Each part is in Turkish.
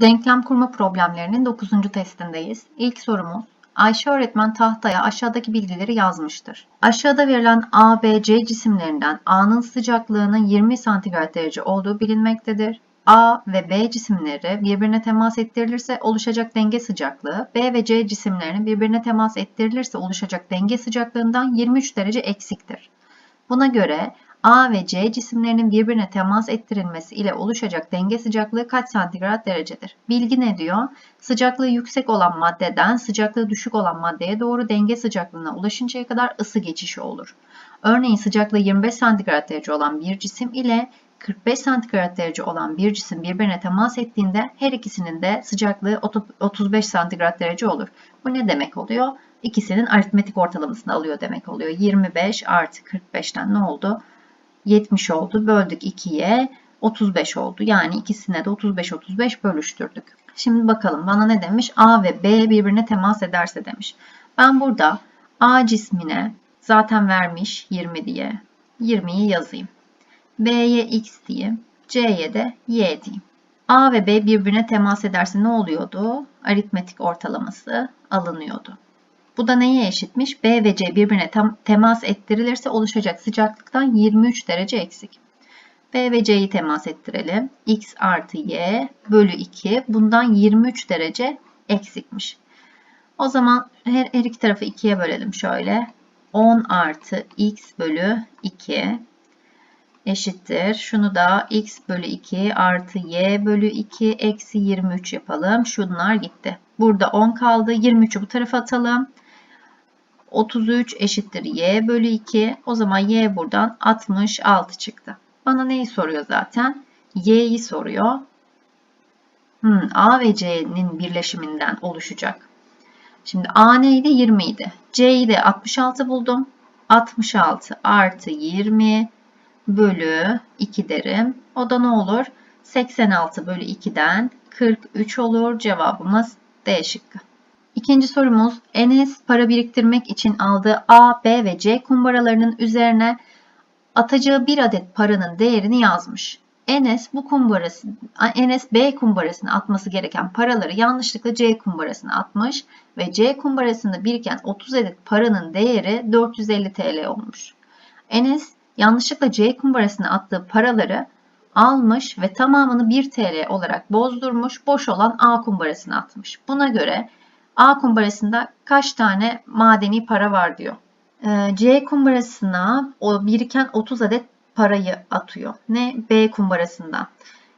Denklem kurma problemlerinin 9. testindeyiz. İlk sorumuz. Ayşe öğretmen tahtaya aşağıdaki bilgileri yazmıştır. Aşağıda verilen A, B, C cisimlerinden A'nın sıcaklığının 20 santigrat derece olduğu bilinmektedir. A ve B cisimleri birbirine temas ettirilirse oluşacak denge sıcaklığı, B ve C cisimlerinin birbirine temas ettirilirse oluşacak denge sıcaklığından 23 derece eksiktir. Buna göre A ve C cisimlerinin birbirine temas ettirilmesi ile oluşacak denge sıcaklığı kaç santigrat derecedir? Bilgi ne diyor? Sıcaklığı yüksek olan maddeden sıcaklığı düşük olan maddeye doğru denge sıcaklığına ulaşıncaya kadar ısı geçişi olur. Örneğin sıcaklığı 25 santigrat derece olan bir cisim ile 45 santigrat derece olan bir cisim birbirine temas ettiğinde her ikisinin de sıcaklığı 35 santigrat derece olur. Bu ne demek oluyor? İkisinin aritmetik ortalamasını alıyor demek oluyor. 25 artı 45'ten ne oldu? 70 oldu. Böldük 2'ye 35 oldu. Yani ikisine de 35-35 bölüştürdük. Şimdi bakalım bana ne demiş? A ve B birbirine temas ederse demiş. Ben burada A cismine zaten vermiş 20 diye 20'yi yazayım. B'ye x diyeyim. C'ye de y diyeyim. A ve B birbirine temas ederse ne oluyordu? Aritmetik ortalaması alınıyordu. Bu da neye eşitmiş? B ve C birbirine tam, temas ettirilirse oluşacak sıcaklıktan 23 derece eksik. B ve C'yi temas ettirelim. X artı Y bölü 2 bundan 23 derece eksikmiş. O zaman her, her iki tarafı 2'ye bölelim şöyle. 10 artı X bölü 2 eşittir. Şunu da X bölü 2 artı Y bölü 2 eksi 23 yapalım. Şunlar gitti. Burada 10 kaldı. 23'ü bu tarafa atalım. 33 eşittir y bölü 2. O zaman y buradan 66 çıktı. Bana neyi soruyor zaten? y'yi soruyor. Hmm, a ve c'nin birleşiminden oluşacak. Şimdi a neydi? 20 idi. c'yi de 66 buldum. 66 artı 20 bölü 2 derim. O da ne olur? 86 bölü 2'den 43 olur. Cevabımız D şıkkı. İkinci sorumuz Enes para biriktirmek için aldığı A, B ve C kumbaralarının üzerine atacağı bir adet paranın değerini yazmış. Enes bu kumbarası, Enes B kumbarasına atması gereken paraları yanlışlıkla C kumbarasına atmış ve C kumbarasında biriken 30 adet paranın değeri 450 TL olmuş. Enes yanlışlıkla C kumbarasına attığı paraları almış ve tamamını 1 TL olarak bozdurmuş, boş olan A kumbarasına atmış. Buna göre A kumbarasında kaç tane madeni para var diyor. Ee, C kumbarasına o biriken 30 adet parayı atıyor. Ne? B kumbarasından.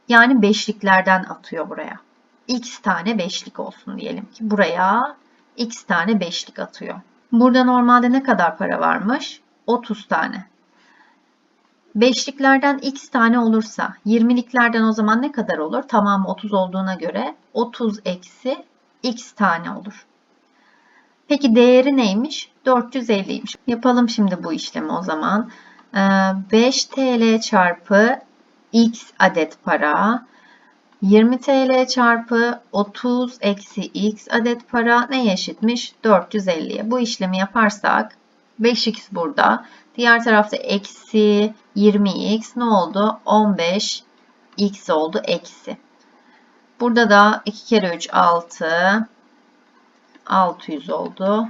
Yani beşliklerden atıyor buraya. X tane beşlik olsun diyelim ki. Buraya X tane beşlik atıyor. Burada normalde ne kadar para varmış? 30 tane. Beşliklerden x tane olursa 20'liklerden o zaman ne kadar olur? Tamamı 30 olduğuna göre 30 eksi x tane olur. Peki değeri neymiş? 450'ymiş. Yapalım şimdi bu işlemi o zaman. 5 ee, TL çarpı x adet para 20 TL çarpı 30 eksi x adet para ne eşitmiş? 450'ye. Bu işlemi yaparsak 5x burada. Diğer tarafta eksi 20x ne oldu? 15x oldu eksi. Burada da 2 kere 3 6. 600 oldu.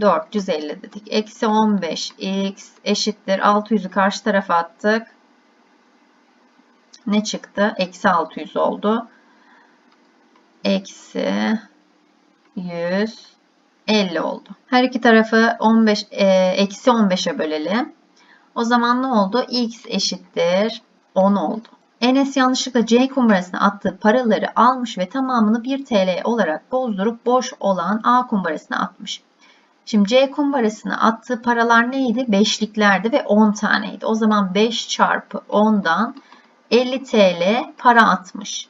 450 dedik. Eksi 15x eşittir. 600'ü karşı tarafa attık. Ne çıktı? Eksi 600 oldu. Eksi 150 oldu. Her iki tarafı 15, e, eksi 15'e bölelim. O zaman ne oldu? x eşittir 10 oldu. Enes yanlışlıkla C kumbarasına attığı paraları almış ve tamamını 1 TL olarak bozdurup boş olan A kumbarasına atmış. Şimdi C kumbarasına attığı paralar neydi? Beşliklerdi ve 10 taneydi. O zaman 5 çarpı 10'dan 50 TL para atmış.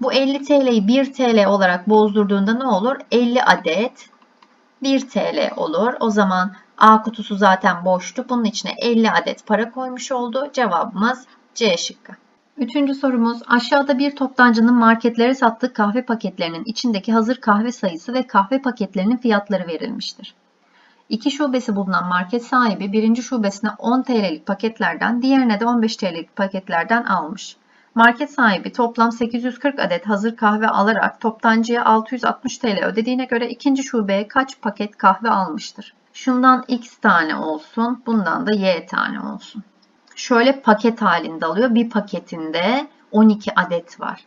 Bu 50 TL'yi 1 TL olarak bozdurduğunda ne olur? 50 adet 1 TL olur. O zaman A kutusu zaten boştu. Bunun içine 50 adet para koymuş oldu. Cevabımız C şıkkı. Üçüncü sorumuz aşağıda bir toptancının marketlere sattığı kahve paketlerinin içindeki hazır kahve sayısı ve kahve paketlerinin fiyatları verilmiştir. İki şubesi bulunan market sahibi birinci şubesine 10 TL'lik paketlerden diğerine de 15 TL'lik paketlerden almış. Market sahibi toplam 840 adet hazır kahve alarak toptancıya 660 TL ödediğine göre ikinci şubeye kaç paket kahve almıştır? Şundan x tane olsun, bundan da y tane olsun. Şöyle paket halinde alıyor. Bir paketinde 12 adet var.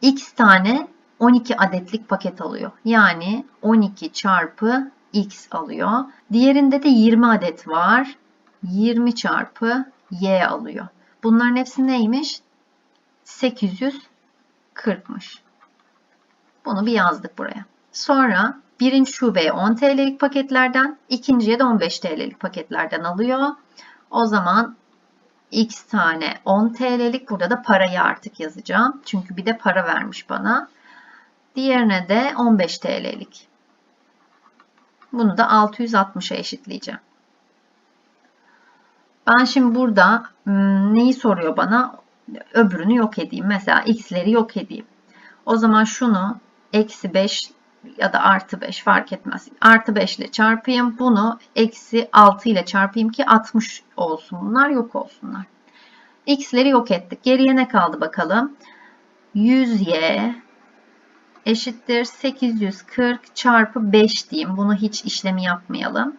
X tane 12 adetlik paket alıyor. Yani 12 çarpı X alıyor. Diğerinde de 20 adet var. 20 çarpı Y alıyor. Bunların hepsi neymiş? 840'mış. Bunu bir yazdık buraya. Sonra birinci şubeye 10 TL'lik paketlerden, ikinciye de 15 TL'lik paketlerden alıyor. O zaman x tane 10 TL'lik burada da parayı artık yazacağım. Çünkü bir de para vermiş bana. Diğerine de 15 TL'lik. Bunu da 660'a eşitleyeceğim. Ben şimdi burada hmm, neyi soruyor bana? Öbürünü yok edeyim. Mesela x'leri yok edeyim. O zaman şunu eksi 5 ya da artı 5 fark etmez. Artı 5 ile çarpayım. Bunu eksi 6 ile çarpayım ki 60 olsun. Bunlar yok olsunlar. X'leri yok ettik. Geriye ne kaldı bakalım? 100y eşittir 840 çarpı 5 diyeyim. Bunu hiç işlemi yapmayalım.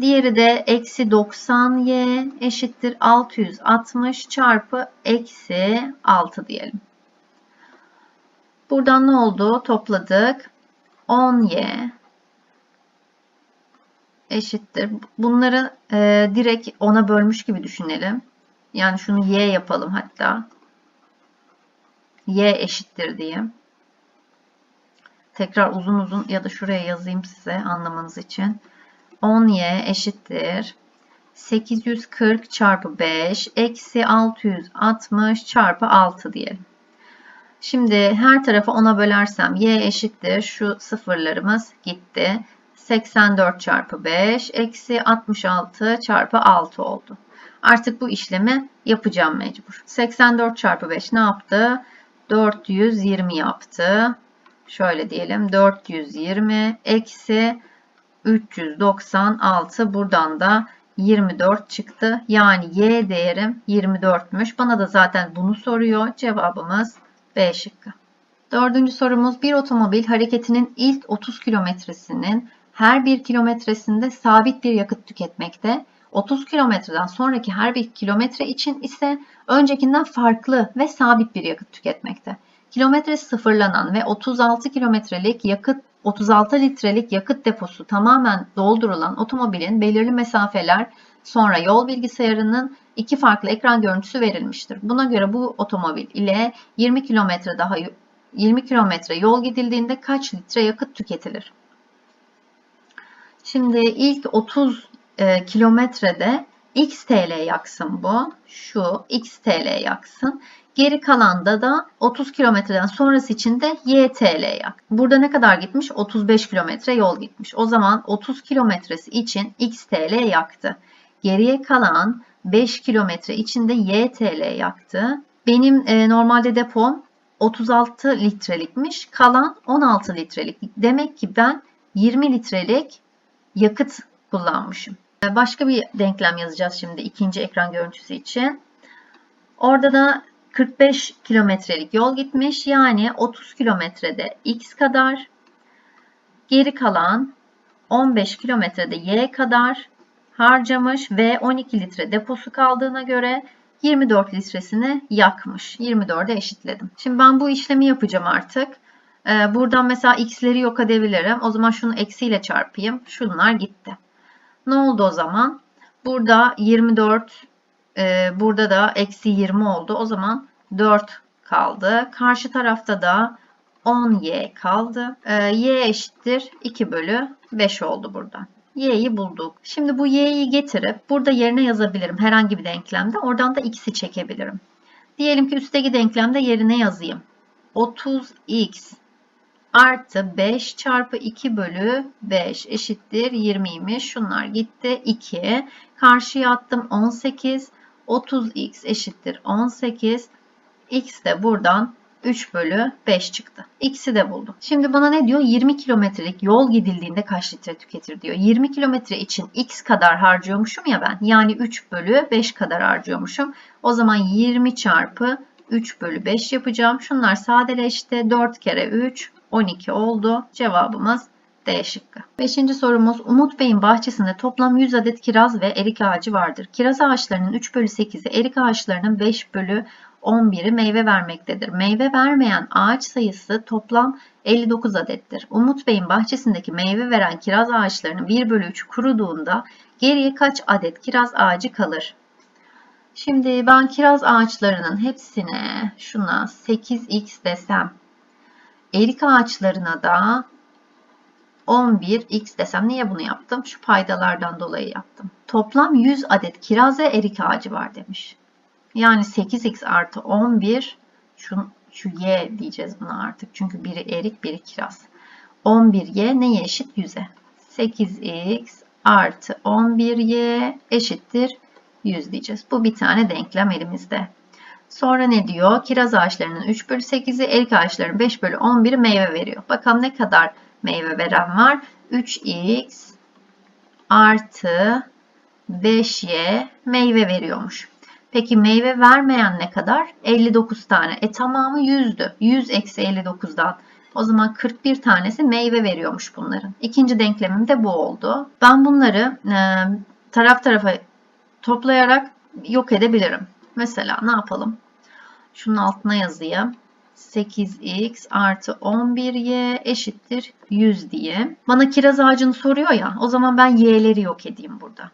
Diğeri de eksi 90y eşittir 660 çarpı eksi 6 diyelim. Buradan ne oldu? Topladık. 10y eşittir. Bunları e, direkt 10'a bölmüş gibi düşünelim. Yani şunu y yapalım hatta. y eşittir diyeyim. Tekrar uzun uzun ya da şuraya yazayım size anlamanız için. 10y eşittir. 840 çarpı 5 eksi 660 çarpı 6 diyelim. Şimdi her tarafı 10'a bölersem y eşittir. Şu sıfırlarımız gitti. 84 çarpı 5 eksi 66 çarpı 6 oldu. Artık bu işlemi yapacağım mecbur. 84 çarpı 5 ne yaptı? 420 yaptı. Şöyle diyelim 420 eksi 396 buradan da 24 çıktı. Yani y değerim 24'müş. Bana da zaten bunu soruyor. Cevabımız B şıkkı. Dördüncü sorumuz bir otomobil hareketinin ilk 30 kilometresinin her bir kilometresinde sabit bir yakıt tüketmekte. 30 kilometreden sonraki her bir kilometre için ise öncekinden farklı ve sabit bir yakıt tüketmekte. Kilometre sıfırlanan ve 36 kilometrelik yakıt 36 litrelik yakıt deposu tamamen doldurulan otomobilin belirli mesafeler sonra yol bilgisayarının iki farklı ekran görüntüsü verilmiştir. Buna göre bu otomobil ile 20 kilometre daha 20 kilometre yol gidildiğinde kaç litre yakıt tüketilir? Şimdi ilk 30 e, kilometrede x TL yaksın bu. Şu x TL yaksın. Geri kalanda da 30 kilometreden sonrası için de y TL yak. Burada ne kadar gitmiş? 35 kilometre yol gitmiş. O zaman 30 kilometresi için x TL yaktı. Geriye kalan 5 kilometre içinde y TL yaktı. Benim e, normalde depom 36 litrelikmiş. Kalan 16 litrelik. Demek ki ben 20 litrelik yakıt kullanmışım. E, başka bir denklem yazacağız şimdi ikinci ekran görüntüsü için. Orada da 45 kilometrelik yol gitmiş. Yani 30 kilometrede x kadar. Geri kalan 15 kilometrede y kadar harcamış ve 12 litre deposu kaldığına göre 24 litresini yakmış. 24'e eşitledim. Şimdi ben bu işlemi yapacağım artık. Ee, buradan mesela x'leri yok edebilirim. O zaman şunu eksiyle çarpayım. Şunlar gitti. Ne oldu o zaman? Burada 24, e, burada da eksi 20 oldu. O zaman 4 kaldı. Karşı tarafta da 10y kaldı. E, y eşittir 2 bölü 5 oldu burada. Y'yi bulduk. Şimdi bu y'yi getirip burada yerine yazabilirim herhangi bir denklemde. Oradan da x'i çekebilirim. Diyelim ki üstteki denklemde yerine yazayım. 30x artı 5 çarpı 2 bölü 5 eşittir 20'ymiş. Şunlar gitti 2. Karşıya attım 18. 30x eşittir 18. x de buradan 3 bölü 5 çıktı. X'i de buldum. Şimdi bana ne diyor? 20 kilometrelik yol gidildiğinde kaç litre tüketir diyor. 20 kilometre için X kadar harcıyormuşum ya ben. Yani 3 bölü 5 kadar harcıyormuşum. O zaman 20 çarpı 3 bölü 5 yapacağım. Şunlar sadeleşti. 4 kere 3 12 oldu. Cevabımız Şıkkı. Beşinci sorumuz Umut Bey'in bahçesinde toplam 100 adet kiraz ve erik ağacı vardır. Kiraz ağaçlarının 3 bölü 8'i, erik ağaçlarının 5 bölü 11'i meyve vermektedir. Meyve vermeyen ağaç sayısı toplam 59 adettir. Umut Bey'in bahçesindeki meyve veren kiraz ağaçlarının 1 bölü 3 kuruduğunda geriye kaç adet kiraz ağacı kalır? Şimdi ben kiraz ağaçlarının hepsine şuna 8x desem, erik ağaçlarına da 11x desem niye bunu yaptım? Şu paydalardan dolayı yaptım. Toplam 100 adet kiraz ve erik ağacı var demiş. Yani 8x artı 11 şu, şu y diyeceğiz buna artık. Çünkü biri erik biri kiraz. 11y neye eşit? 100'e. 8x artı 11y eşittir 100 diyeceğiz. Bu bir tane denklem elimizde. Sonra ne diyor? Kiraz ağaçlarının 3 bölü 8'i, erik ağaçlarının 5 bölü 11'i meyve veriyor. Bakalım ne kadar meyve veren var? 3x artı 5y meyve veriyormuş. Peki meyve vermeyen ne kadar? 59 tane. E tamamı 100'dü. 100 eksi 59'dan. O zaman 41 tanesi meyve veriyormuş bunların. İkinci denklemim de bu oldu. Ben bunları e, taraf tarafa toplayarak yok edebilirim. Mesela ne yapalım? Şunun altına yazayım. 8x artı 11y eşittir 100 diye. Bana kiraz ağacını soruyor ya. O zaman ben y'leri yok edeyim burada.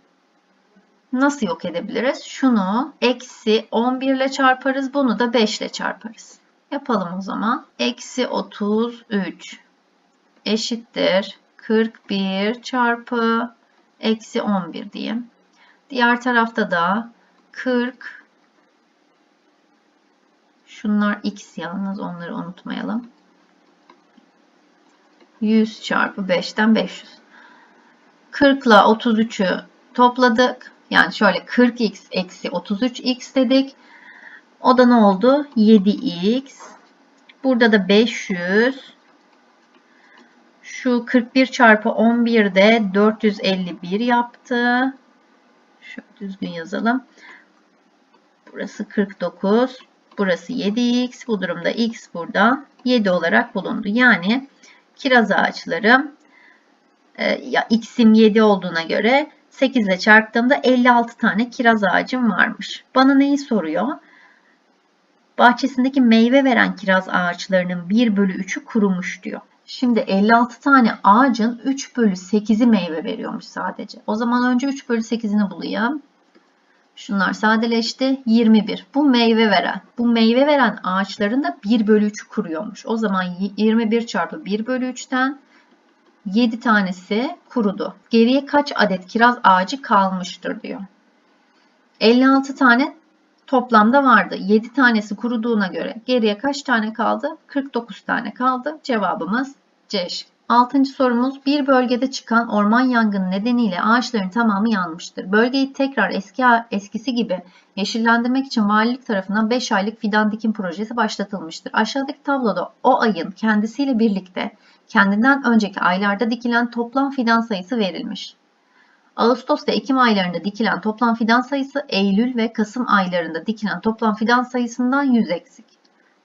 Nasıl yok edebiliriz? Şunu eksi 11 ile çarparız. Bunu da 5 ile çarparız. Yapalım o zaman. Eksi 33 eşittir 41 çarpı eksi 11 diyeyim. Diğer tarafta da 40 Şunlar x yalnız onları unutmayalım. 100 çarpı 5'ten 500. 40 ile 33'ü topladık. Yani şöyle 40x eksi 33x dedik. O da ne oldu? 7x. Burada da 500. Şu 41 çarpı 11 de 451 yaptı. Şöyle düzgün yazalım. Burası 49. Burası 7x. Bu durumda x burada 7 olarak bulundu. Yani kiraz ağaçları e, x'im 7 olduğuna göre 8 ile çarptığımda 56 tane kiraz ağacım varmış. Bana neyi soruyor? Bahçesindeki meyve veren kiraz ağaçlarının 1 bölü 3'ü kurumuş diyor. Şimdi 56 tane ağacın 3 bölü 8'i meyve veriyormuş sadece. O zaman önce 3 bölü 8'ini bulayım. Şunlar sadeleşti. 21. Bu meyve veren. Bu meyve veren ağaçların da 1 bölü 3'ü kuruyormuş. O zaman 21 çarpı 1 bölü 3'ten 7 tanesi kurudu. Geriye kaç adet kiraz ağacı kalmıştır diyor. 56 tane toplamda vardı. 7 tanesi kuruduğuna göre geriye kaç tane kaldı? 49 tane kaldı. Cevabımız C şıkkı. Altıncı sorumuz bir bölgede çıkan orman yangını nedeniyle ağaçların tamamı yanmıştır. Bölgeyi tekrar eski eskisi gibi yeşillendirmek için valilik tarafından 5 aylık fidan dikim projesi başlatılmıştır. Aşağıdaki tabloda o ayın kendisiyle birlikte kendinden önceki aylarda dikilen toplam fidan sayısı verilmiş. Ağustos ve Ekim aylarında dikilen toplam fidan sayısı Eylül ve Kasım aylarında dikilen toplam fidan sayısından 100 eksik.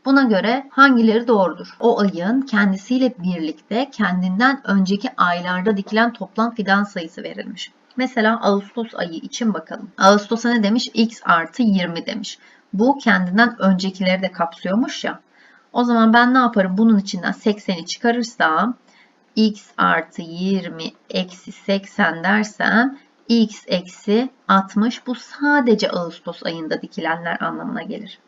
Buna göre hangileri doğrudur? O ayın kendisiyle birlikte kendinden önceki aylarda dikilen toplam fidan sayısı verilmiş. Mesela Ağustos ayı için bakalım. Ağustos'a ne demiş? X artı 20 demiş. Bu kendinden öncekileri de kapsıyormuş ya. O zaman ben ne yaparım? Bunun içinden 80'i çıkarırsam x artı 20 eksi 80 dersem x eksi 60 bu sadece Ağustos ayında dikilenler anlamına gelir.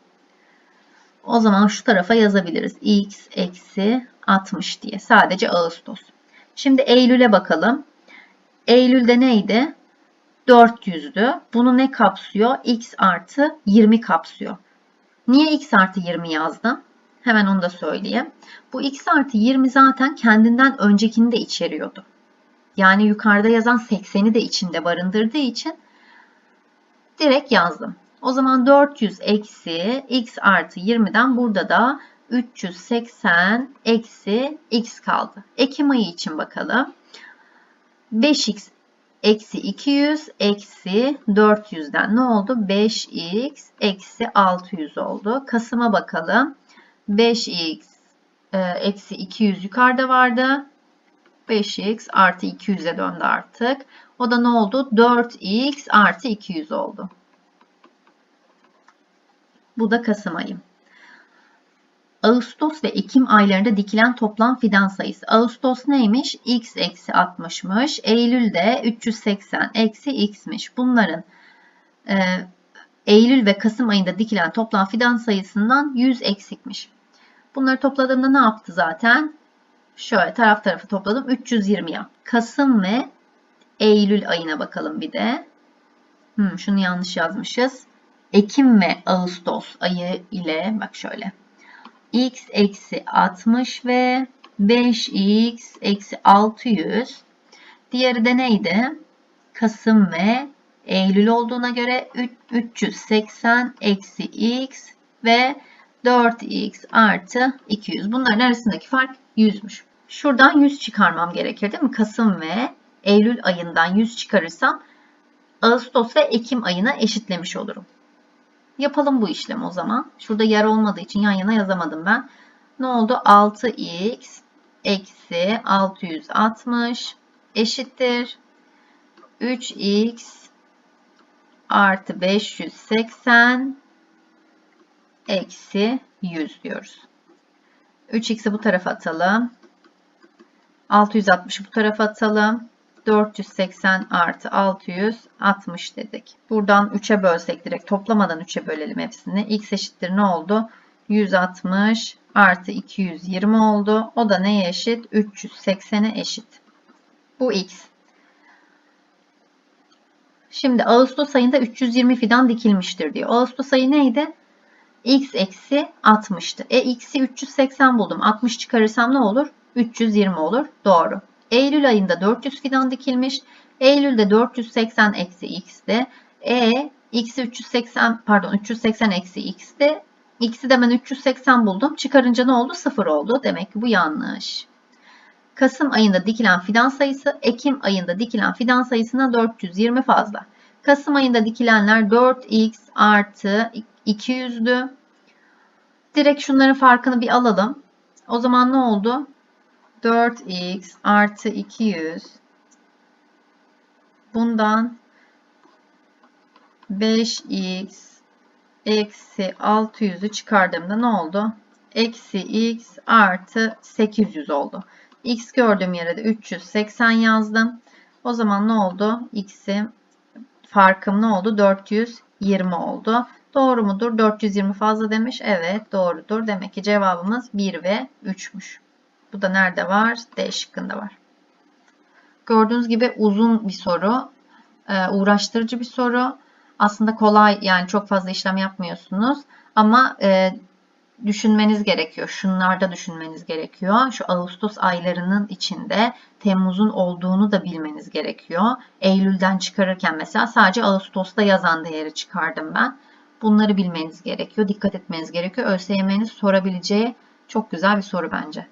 O zaman şu tarafa yazabiliriz. x eksi 60 diye. Sadece Ağustos. Şimdi Eylül'e bakalım. Eylül'de neydi? 400'dü. Bunu ne kapsıyor? x artı 20 kapsıyor. Niye x artı 20 yazdım? Hemen onu da söyleyeyim. Bu x artı 20 zaten kendinden öncekini de içeriyordu. Yani yukarıda yazan 80'i de içinde barındırdığı için direkt yazdım. O zaman 400 eksi x artı 20'den burada da 380 eksi x kaldı. Ekim ayı için bakalım. 5x eksi 200 eksi 400'den ne oldu? 5x eksi 600 oldu. Kasım'a bakalım. 5x e, eksi 200 yukarıda vardı. 5x artı 200'e döndü artık. O da ne oldu? 4x artı 200 oldu. Bu da Kasım ayı. Ağustos ve Ekim aylarında dikilen toplam fidan sayısı. Ağustos neymiş? X eksi 60'mış. Eylül'de 380 eksi X'miş. Bunların e, Eylül ve Kasım ayında dikilen toplam fidan sayısından 100 eksikmiş. Bunları topladığımda ne yaptı zaten? Şöyle taraf tarafı topladım. 320 yap. Kasım ve Eylül ayına bakalım bir de. Hmm, şunu yanlış yazmışız. Ekim ve Ağustos ayı ile bak şöyle. x eksi 60 ve 5x eksi 600. Diğeri de neydi? Kasım ve Eylül olduğuna göre 380 eksi x ve 4x artı 200. Bunların arasındaki fark 100'müş. Şuradan 100 çıkarmam gerekir değil mi? Kasım ve Eylül ayından 100 çıkarırsam Ağustos ve Ekim ayına eşitlemiş olurum. Yapalım bu işlemi o zaman. Şurada yer olmadığı için yan yana yazamadım ben. Ne oldu? 6x eksi 660 eşittir. 3x artı 580 eksi 100 diyoruz. 3x'i bu tarafa atalım. 660'ı bu tarafa atalım. 480 artı 660 dedik. Buradan 3'e bölsek direkt toplamadan 3'e bölelim hepsini. X eşittir ne oldu? 160 artı 220 oldu. O da neye eşit? 380'e eşit. Bu X. Şimdi Ağustos ayında 320 fidan dikilmiştir diyor. Ağustos ayı neydi? X eksi 60'tı. E X'i 380 buldum. 60 çıkarırsam ne olur? 320 olur. Doğru. Eylül ayında 400 fidan dikilmiş. Eylül'de 480 eksi x'de. E x'i 380 pardon 380 eksi x'de. X'i de ben 380 buldum. Çıkarınca ne oldu? 0 oldu. Demek ki bu yanlış. Kasım ayında dikilen fidan sayısı Ekim ayında dikilen fidan sayısına 420 fazla. Kasım ayında dikilenler 4x artı 200'dü. Direkt şunların farkını bir alalım. O zaman ne oldu? 4x artı 200 bundan 5x eksi 600'ü çıkardığımda ne oldu? Eksi x artı 800 oldu. x gördüğüm yere de 380 yazdım. O zaman ne oldu? x'i farkım ne oldu? 420 oldu. Doğru mudur? 420 fazla demiş. Evet doğrudur. Demek ki cevabımız 1 ve 3'müş. Bu da nerede var? D şıkkında var. Gördüğünüz gibi uzun bir soru. E, uğraştırıcı bir soru. Aslında kolay yani çok fazla işlem yapmıyorsunuz. Ama e, düşünmeniz gerekiyor. Şunlarda düşünmeniz gerekiyor. Şu Ağustos aylarının içinde Temmuz'un olduğunu da bilmeniz gerekiyor. Eylül'den çıkarırken mesela sadece Ağustos'ta yazan değeri çıkardım ben. Bunları bilmeniz gerekiyor. Dikkat etmeniz gerekiyor. ÖSYM'nin sorabileceği çok güzel bir soru bence.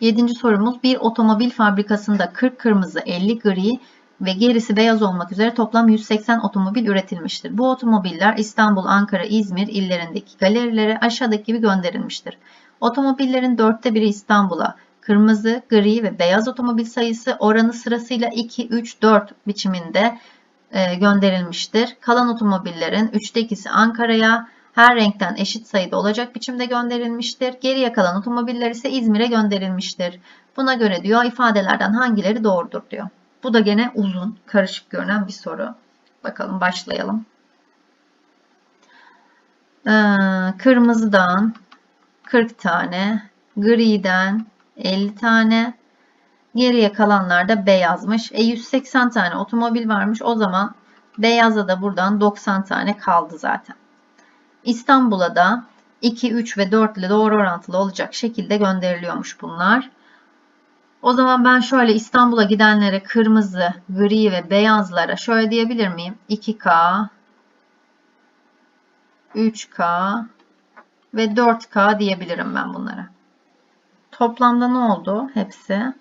Yedinci sorumuz bir otomobil fabrikasında 40 kırmızı, 50 gri ve gerisi beyaz olmak üzere toplam 180 otomobil üretilmiştir. Bu otomobiller İstanbul, Ankara, İzmir illerindeki galerilere aşağıdaki gibi gönderilmiştir. Otomobillerin dörtte biri İstanbul'a, kırmızı, gri ve beyaz otomobil sayısı oranı sırasıyla 2, 3, 4 biçiminde e, gönderilmiştir. Kalan otomobillerin üçte ikisi Ankara'ya, her renkten eşit sayıda olacak biçimde gönderilmiştir. Geriye kalan otomobiller ise İzmir'e gönderilmiştir. Buna göre diyor ifadelerden hangileri doğrudur diyor. Bu da gene uzun, karışık görünen bir soru. Bakalım başlayalım. Ee, kırmızıdan 40 tane, griden 50 tane, geriye kalanlar da beyazmış. E 180 tane otomobil varmış. O zaman beyaza da buradan 90 tane kaldı zaten. İstanbul'a da 2, 3 ve 4 ile doğru orantılı olacak şekilde gönderiliyormuş bunlar. O zaman ben şöyle İstanbul'a gidenlere kırmızı, gri ve beyazlara şöyle diyebilir miyim? 2K 3K ve 4K diyebilirim ben bunlara. Toplamda ne oldu hepsi?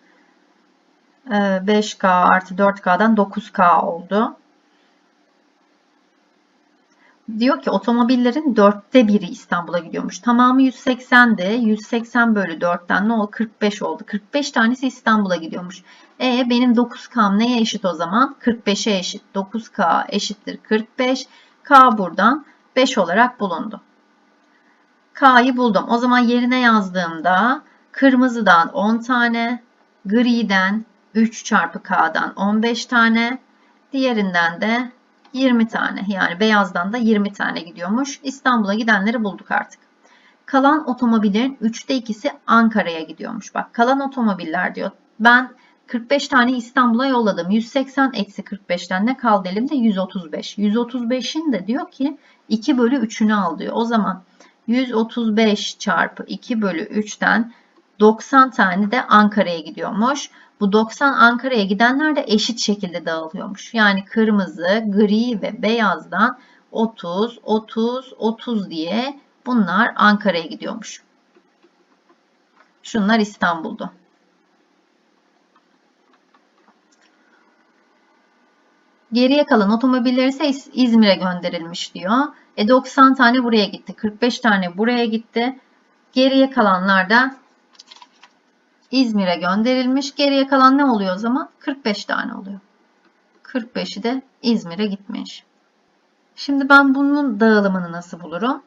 5K artı 4K'dan 9K oldu. Diyor ki otomobillerin dörtte biri İstanbul'a gidiyormuş. Tamamı 180'di. 180 bölü 4'ten ne oldu? 45 oldu. 45 tanesi İstanbul'a gidiyormuş. E benim 9K'm neye eşit o zaman? 45'e eşit. 9K eşittir 45. K buradan 5 olarak bulundu. K'yı buldum. O zaman yerine yazdığımda kırmızıdan 10 tane, griden 3 çarpı K'dan 15 tane, diğerinden de 20 tane yani beyazdan da 20 tane gidiyormuş. İstanbul'a gidenleri bulduk artık. Kalan otomobillerin 3'te 2'si Ankara'ya gidiyormuş. Bak kalan otomobiller diyor. Ben 45 tane İstanbul'a yolladım. 180 eksi 45'ten ne kaldı elimde? 135. 135'in de diyor ki 2 bölü 3'ünü al diyor. O zaman 135 çarpı 2 bölü 3'ten 90 tane de Ankara'ya gidiyormuş. Bu 90 Ankara'ya gidenler de eşit şekilde dağılıyormuş. Yani kırmızı, gri ve beyazdan 30, 30, 30 diye bunlar Ankara'ya gidiyormuş. Şunlar İstanbul'du. Geriye kalan otomobiller ise İzmir'e gönderilmiş diyor. E 90 tane buraya gitti. 45 tane buraya gitti. Geriye kalanlar da İzmir'e gönderilmiş. Geriye kalan ne oluyor o zaman? 45 tane oluyor. 45'i de İzmir'e gitmiş. Şimdi ben bunun dağılımını nasıl bulurum?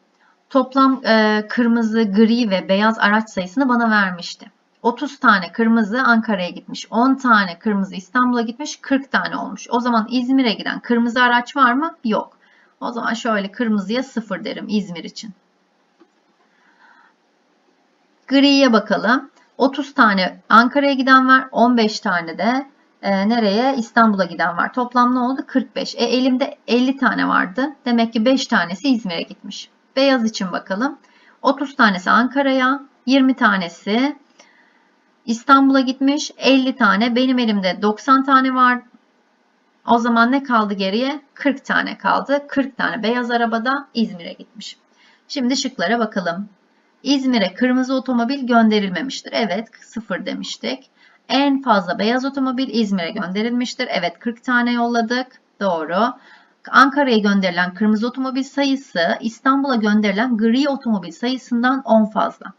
Toplam e, kırmızı, gri ve beyaz araç sayısını bana vermişti. 30 tane kırmızı Ankara'ya gitmiş. 10 tane kırmızı İstanbul'a gitmiş. 40 tane olmuş. O zaman İzmir'e giden kırmızı araç var mı? Yok. O zaman şöyle kırmızıya 0 derim İzmir için. Griye bakalım. 30 tane Ankara'ya giden var. 15 tane de e, nereye? İstanbul'a giden var. Toplam ne oldu? 45. E, elimde 50 tane vardı. Demek ki 5 tanesi İzmir'e gitmiş. Beyaz için bakalım. 30 tanesi Ankara'ya, 20 tanesi İstanbul'a gitmiş. 50 tane. Benim elimde 90 tane var. O zaman ne kaldı geriye? 40 tane kaldı. 40 tane beyaz arabada İzmir'e gitmiş. Şimdi şıklara bakalım. İzmir'e kırmızı otomobil gönderilmemiştir. Evet sıfır demiştik. En fazla beyaz otomobil İzmir'e gönderilmiştir. Evet 40 tane yolladık. Doğru. Ankara'ya gönderilen kırmızı otomobil sayısı İstanbul'a gönderilen gri otomobil sayısından 10 fazla.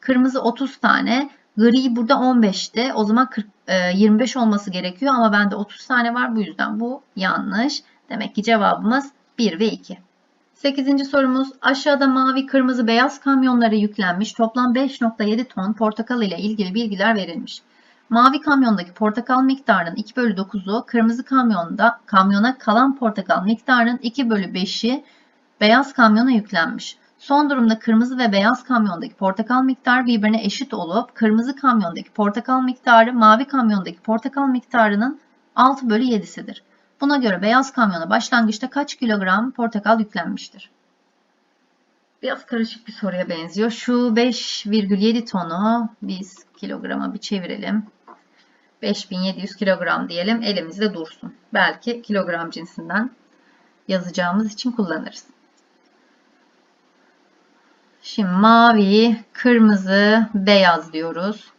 Kırmızı 30 tane, gri burada 15'ti. O zaman 40, 25 e, olması gerekiyor ama bende 30 tane var. Bu yüzden bu yanlış. Demek ki cevabımız 1 ve 2. 8. sorumuz aşağıda mavi, kırmızı, beyaz kamyonlara yüklenmiş toplam 5.7 ton portakal ile ilgili bilgiler verilmiş. Mavi kamyondaki portakal miktarının 2 bölü 9'u, kırmızı kamyonda kamyona kalan portakal miktarının 2 bölü 5'i beyaz kamyona yüklenmiş. Son durumda kırmızı ve beyaz kamyondaki portakal miktarı birbirine eşit olup kırmızı kamyondaki portakal miktarı mavi kamyondaki portakal miktarının 6 bölü 7'sidir. Buna göre beyaz kamyona başlangıçta kaç kilogram portakal yüklenmiştir? Biraz karışık bir soruya benziyor. Şu 5,7 tonu biz kilograma bir çevirelim. 5700 kilogram diyelim elimizde dursun. Belki kilogram cinsinden yazacağımız için kullanırız. Şimdi mavi, kırmızı, beyaz diyoruz.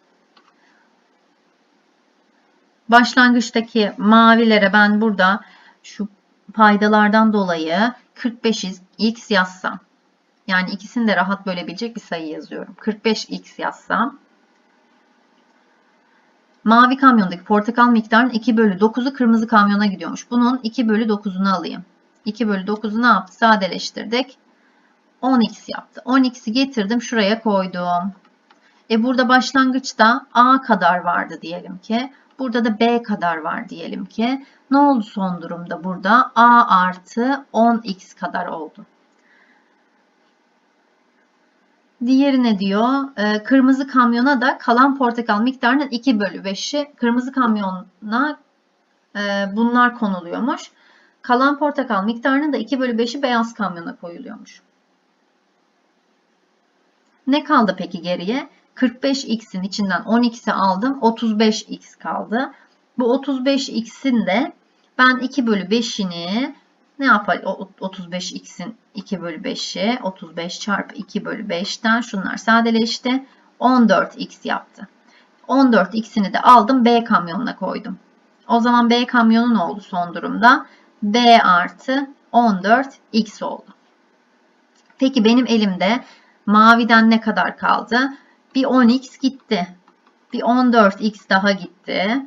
Başlangıçtaki mavilere ben burada şu paydalardan dolayı 45x yazsam. Yani ikisini de rahat bölebilecek bir sayı yazıyorum. 45x yazsam. Mavi kamyondaki portakal miktarının 2 bölü 9'u kırmızı kamyona gidiyormuş. Bunun 2 bölü 9'unu alayım. 2 bölü 9'u ne yaptı? Sadeleştirdik. 10x yaptı. 10x'i getirdim şuraya koydum. E burada başlangıçta a kadar vardı diyelim ki. Burada da B kadar var diyelim ki. Ne oldu son durumda burada? A artı 10x kadar oldu. Diğeri ne diyor? Ee, kırmızı kamyona da kalan portakal miktarının 2 bölü 5'i kırmızı kamyona e, bunlar konuluyormuş. Kalan portakal miktarının da 2 bölü 5'i beyaz kamyona koyuluyormuş. Ne kaldı peki geriye? 45x'in içinden 10x'i aldım. 35x kaldı. Bu 35x'in de ben 2 bölü 5'ini Ne yapar? O- 35x'in 2 bölü 5'i 35 çarpı 2 bölü 5'ten şunlar sadeleşti. 14x yaptı. 14x'ini de aldım B kamyonuna koydum. O zaman B kamyonu ne oldu son durumda? B artı 14x oldu. Peki benim elimde maviden ne kadar kaldı? Bir 10x gitti. Bir 14x daha gitti.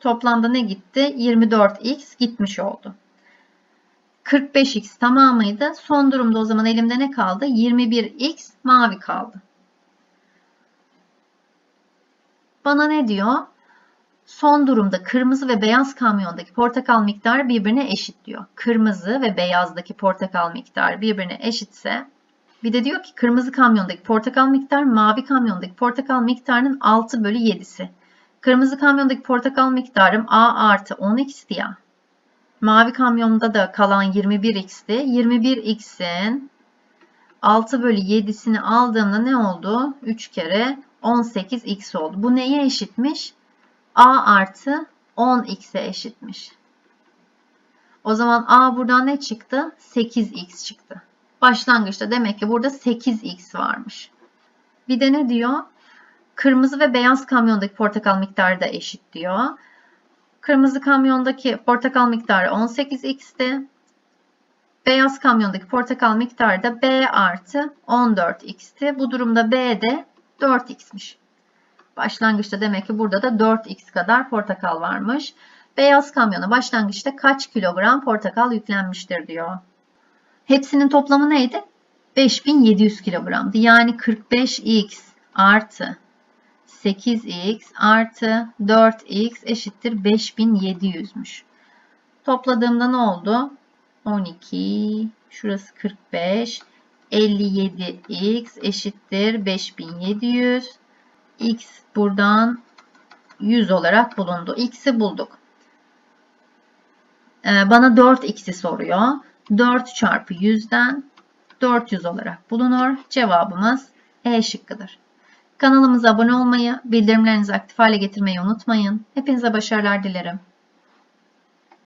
Toplamda ne gitti? 24x gitmiş oldu. 45x tamamıydı. Son durumda o zaman elimde ne kaldı? 21x mavi kaldı. Bana ne diyor? Son durumda kırmızı ve beyaz kamyondaki portakal miktarı birbirine eşit diyor. Kırmızı ve beyazdaki portakal miktarı birbirine eşitse bir de diyor ki kırmızı kamyondaki portakal miktarı mavi kamyondaki portakal miktarının 6 bölü 7'si. Kırmızı kamyondaki portakal miktarım A artı 10x'ti ya. Mavi kamyonda da kalan 21x'ti. 21x'in 6 bölü 7'sini aldığımda ne oldu? 3 kere 18x oldu. Bu neye eşitmiş? A artı 10x'e eşitmiş. O zaman A buradan ne çıktı? 8x çıktı. Başlangıçta demek ki burada 8x varmış. Bir de ne diyor? Kırmızı ve beyaz kamyondaki portakal miktarı da eşit diyor. Kırmızı kamyondaki portakal miktarı 18x'ti. Beyaz kamyondaki portakal miktarı da B artı 14x'ti. Bu durumda B de 4x'miş. Başlangıçta demek ki burada da 4x kadar portakal varmış. Beyaz kamyona başlangıçta kaç kilogram portakal yüklenmiştir diyor. Hepsinin toplamı neydi? 5700 kilogramdı. Yani 45x artı 8x artı 4x eşittir 5700'müş. Topladığımda ne oldu? 12, şurası 45, 57x eşittir 5700. x buradan 100 olarak bulundu. x'i bulduk. Ee, bana 4x'i soruyor. 4 çarpı 100'den 400 olarak bulunur. Cevabımız E şıkkıdır. Kanalımıza abone olmayı, bildirimlerinizi aktif hale getirmeyi unutmayın. Hepinize başarılar dilerim.